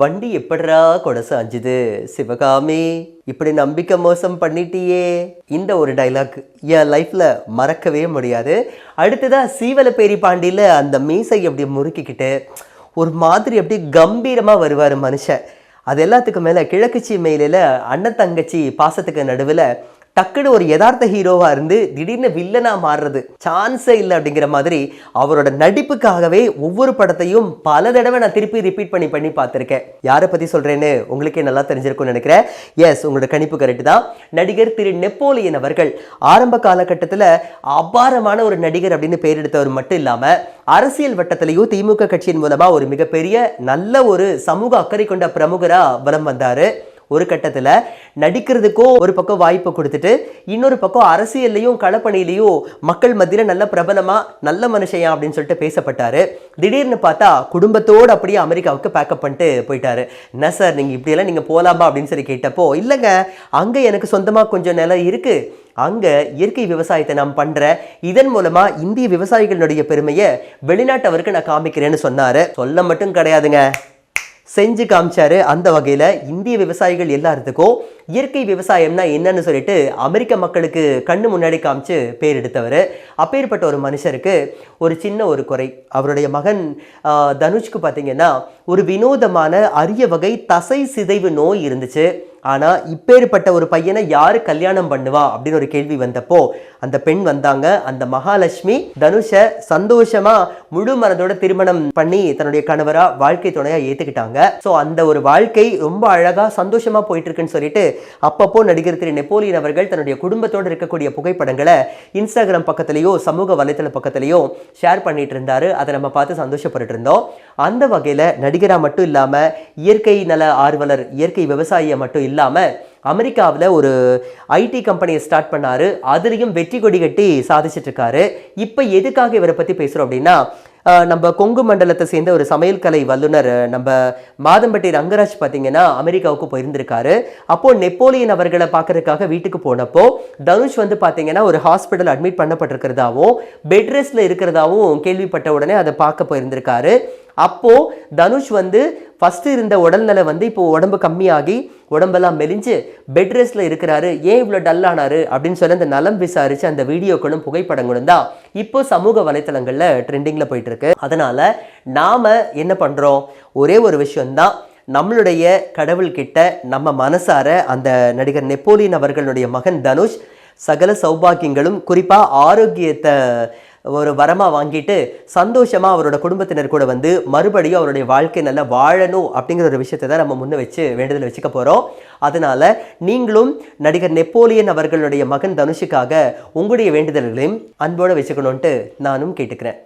வண்டி எப்படிரா கொடை சாஞ்சுது சிவகாமி இப்படி நம்பிக்கை மோசம் பண்ணிட்டியே. இந்த ஒரு டைலாக் என் லைஃப்பில் மறக்கவே முடியாது. அடுத்ததா சீவலப்பேரி பாண்டியில் அந்த மீசை அப்படி முறுக்கிக்கிட்டு ஒரு மாதிரி அப்படி கம்பீரமாக வருவார் மனுஷன். அது எல்லாத்துக்கும் மேலே கிழக்கு மேலில் அண்ணன் தங்கச்சி பாசத்துக்கு நடுவில் டக்குன்னு ஒரு யதார்த்த ஹீரோவா இருந்து திடீர்னு வில்லனா மாறுறது சான்ஸே இல்லை அப்படிங்கிற மாதிரி அவரோட நடிப்புக்காகவே ஒவ்வொரு படத்தையும் பல தடவை நான் திருப்பி ரிப்பீட் பண்ணி பண்ணி பார்த்துருக்கேன். யாரை பத்தி சொல்றேன்னு உங்களுக்கே நல்லா தெரிஞ்சிருக்கும்னு நினைக்கிறேன். எஸ் உங்களோட கணிப்பு கரெக்ட் தான். நடிகர் திரு நெப்போலியன் அவர்கள் ஆரம்ப காலகட்டத்தில் அபாரமான ஒரு நடிகர் அப்படின்னு பேர் எடுத்தவர் மட்டும் இல்லாம அரசியல் வட்டத்திலையும் திமுக கட்சியின் மூலமா ஒரு மிகப்பெரிய நல்ல ஒரு சமூக அக்கறை கொண்ட பிரமுகரா வலம் வந்தாரு. ஒரு கட்டத்தில் நடிக்கிறதுக்கும் ஒரு பக்கம் வாய்ப்பு கொடுத்துட்டு இன்னொரு பக்கம் அரசியல்லையும் களப்பணியிலையும் மக்கள் மத்தியில் நல்ல பிரபலமாக நல்ல மனுஷன் அப்படின்னு சொல்லிட்டு பேசப்பட்டாரு. திடீர்னு பார்த்தா குடும்பத்தோடு அப்படியே அமெரிக்காவுக்கு பேக்கப் பண்ணிட்டு போயிட்டாரு. என்ன சார் நீங்கள் இப்படியெல்லாம் நீங்கள் போகலாமா அப்படின்னு சொல்லி கேட்டப்போ இல்லைங்க அங்கே எனக்கு சொந்தமாக கொஞ்சம் நிலம் இருக்குது அங்கே இயற்கை விவசாயத்தை நான் பண்ணுறேன் இதன் மூலமாக இந்திய விவசாயிகளுடைய பெருமையை வெளிநாட்டவருக்கு நான் காமிக்கிறேன்னு சொன்னார். சொல்ல மட்டும் கிடையாதுங்க. செஞ்சு காமிச்சாரு. அந்த வகையில் இந்திய விவசாயிகள் எல்லாத்துக்கும் இயற்கை விவசாயம்னா என்னன்னு சொல்லிட்டு அமெரிக்க மக்களுக்கு கண்ணு முன்னாடி காமிச்சு பேர் எடுத்தவர். அப்பேற்பட்ட ஒரு மனுஷருக்கு ஒரு சின்ன ஒரு குறை. அவருடைய மகன் தனுஷ்க்கு பார்த்தீங்கன்னா ஒரு வினோதமான அரிய வகை தசை சிதைவு நோய் இருந்துச்சு. ஆனால் இப்பேற்பட்ட ஒரு பையனை யார் கல்யாணம் பண்ணுவா? அப்படின்னு ஒரு கேள்வி வந்தப்போ அந்த பெண் வந்தாங்க. அந்த மகாலட்சுமி தனுஷை சந்தோஷமா முழு மனதோட திருமணம் பண்ணி தன்னுடைய கணவரா வாழ்க்கை துணையா ஏத்துக்கிட்டாங்க. ஸோ அந்த ஒரு வாழ்க்கை ரொம்ப அழகா சந்தோஷமா போயிட்டு இருக்குன்னு சொல்லிட்டு அப்பப்போ நடிகர் திரு நெப்போலியன் அவர்கள் தன்னுடைய குடும்பத்தோடு இருக்கக்கூடிய புகைப்படங்களை இன்ஸ்டாகிராம் பக்கத்துலயோ சமூக வலைத்தள பக்கத்துலயோ ஷேர் பண்ணிட்டு இருந்தாரு அதை நம்ம பார்த்து சந்தோஷப்பட்டு இருந்தோம் அந்த வகையில் நடிகரா மட்டும் இல்லாம இயற்கை நல ஆர்வலர் இயற்கை விவசாயியை மட்டும் இல்லை இல்லாம அமெரிக்காவில் ஒரு ஐடி கம்பெனியை ஸ்டார்ட் பண்ணாரு. அதுலேயும் வெற்றி கொடி கட்டி சாதிச்சிட்ருக்காரு இப்போ எதுக்காக இவரை பற்றி பேசுகிறோம் அப்படின்னா நம்ம கொங்கு மண்டலத்தை சேர்ந்த ஒரு சமையல் கலை வல்லுனர் நம்ம மாதம்பட்டி ரங்கராஜ் பார்த்தீங்கன்னா அமெரிக்காவுக்கு போயிருந்திருக்காரு. அப்போது நெப்போலியன் அவர்களை பார்க்கறதுக்காக வீட்டுக்கு போனப்போ தனுஷ் வந்து பார்த்தீங்கன்னா ஒரு ஹாஸ்பிட்டல் அட்மிட் பண்ணப்பட்டிருக்கிறதாவும் பெட் ரெஸ்ட்டில் இருக்கிறதாவும் கேள்விப்பட்ட உடனே அதை பார்க்க போயிருந்திருக்காரு. அப்போ தனுஷ் வந்து ஃபஸ்ட்டு இருந்த உடல்நிலை வந்து இப்போ உடம்பு கம்மியாகி உடம்பெல்லாம் மெலிஞ்சு பெட் ரெஸ்ட்ல இருக்கிறாரு. ஏன் இவ்வளோ டல்லானாரு அப்படின்னு சொல்லி அந்த நலம் விசாரித்து அந்த வீடியோக்களும் புகைப்படங்களும் தான் இப்போ சமூக வலைத்தளங்களில் ட்ரெண்டிங்கில் போயிட்டுருக்கு. அதனால் நாம் என்ன பண்ணுறோம் ஒரே ஒரு விஷயந்தான் நம்மளுடைய கடவுள்கிட்ட நம்ம மனசார அந்த நடிகர் நெப்போலியன் அவர்களுடைய மகன் தனுஷ் சகல சௌபாகியங்களும் குறிப்பாக ஆரோக்கியத்தை ஒரு வரமாக வாங்கிட்டு சந்தோஷமாக அவரோட குடும்பத்தினர் கூட வந்து மறுபடியும் அவருடைய வாழ்க்கை நல்லா வாழணும் அப்படிங்கிற ஒரு விஷயத்தை தான் நம்ம முன்ன வச்சு வேண்டுதல் வச்சுக்க போகிறோம் அதனால் நீங்களும் நடிகர் நெப்போலியன் அவர்களுடைய மகன் தனுஷுக்காக உங்களுடைய வேண்டுதல்களையும் அன்போடு வச்சுக்கணுன்ட்டு நானும் கேட்டுக்கிறேன்.